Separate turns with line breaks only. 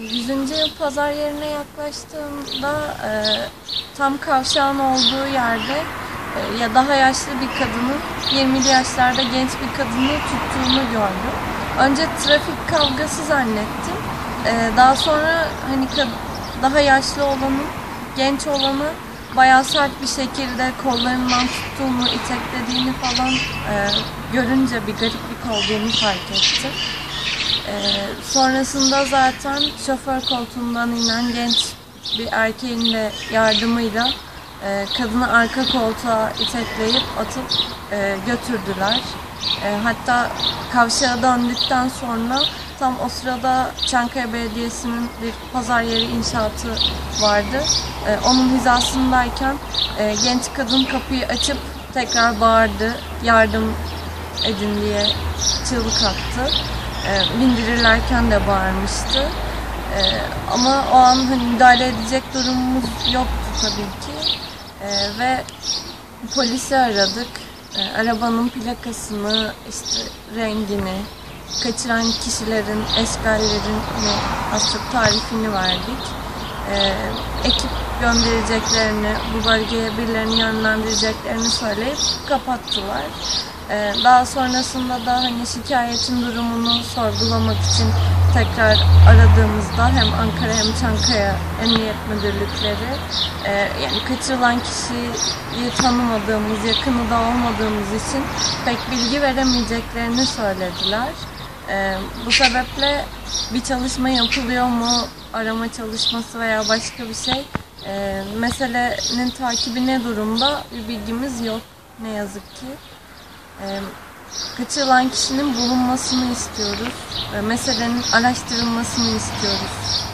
100. yıl pazar yerine yaklaştığımda e, tam kavşağın olduğu yerde e, ya daha yaşlı bir kadının 20'li yaşlarda genç bir kadını tuttuğunu gördüm. Önce trafik kavgası zannettim. E, daha sonra hani daha yaşlı olanın genç olanı bayağı sert bir şekilde kollarından tuttuğunu, iteklediğini falan e, görünce bir gariplik olduğunu fark ettim. Ee, sonrasında zaten şoför koltuğundan inen genç bir erkeğin de yardımıyla e, kadını arka koltuğa itekleyip atıp e, götürdüler. E, hatta kavşağa döndükten sonra tam o sırada Çankaya Belediyesi'nin bir pazar yeri inşaatı vardı. E, onun hizasındayken e, genç kadın kapıyı açıp tekrar bağırdı, yardım edin diye çığlık attı. E, bindirirlerken de bağırmıştı. E, ama o an hani müdahale edecek durumumuz yoktu tabii ki. E, ve polisi aradık. E, arabanın plakasını, işte rengini, kaçıran kişilerin, eşgallerin az çok tarifini verdik. E, ekip göndereceklerini, bu bölgeye birilerini yönlendireceklerini söyleyip kapattılar. Ee, daha sonrasında da hani şikayetin durumunu sorgulamak için tekrar aradığımızda hem Ankara hem Çankaya Emniyet Müdürlükleri e, yani kaçırılan kişiyi tanımadığımız, yakını da olmadığımız için pek bilgi veremeyeceklerini söylediler. Ee, bu sebeple bir çalışma yapılıyor mu, arama çalışması veya başka bir şey e, meselenin takibi ne durumda bir bilgimiz yok ne yazık ki. Ee, kaçırılan kişinin bulunmasını istiyoruz. Ee, meselenin araştırılmasını istiyoruz.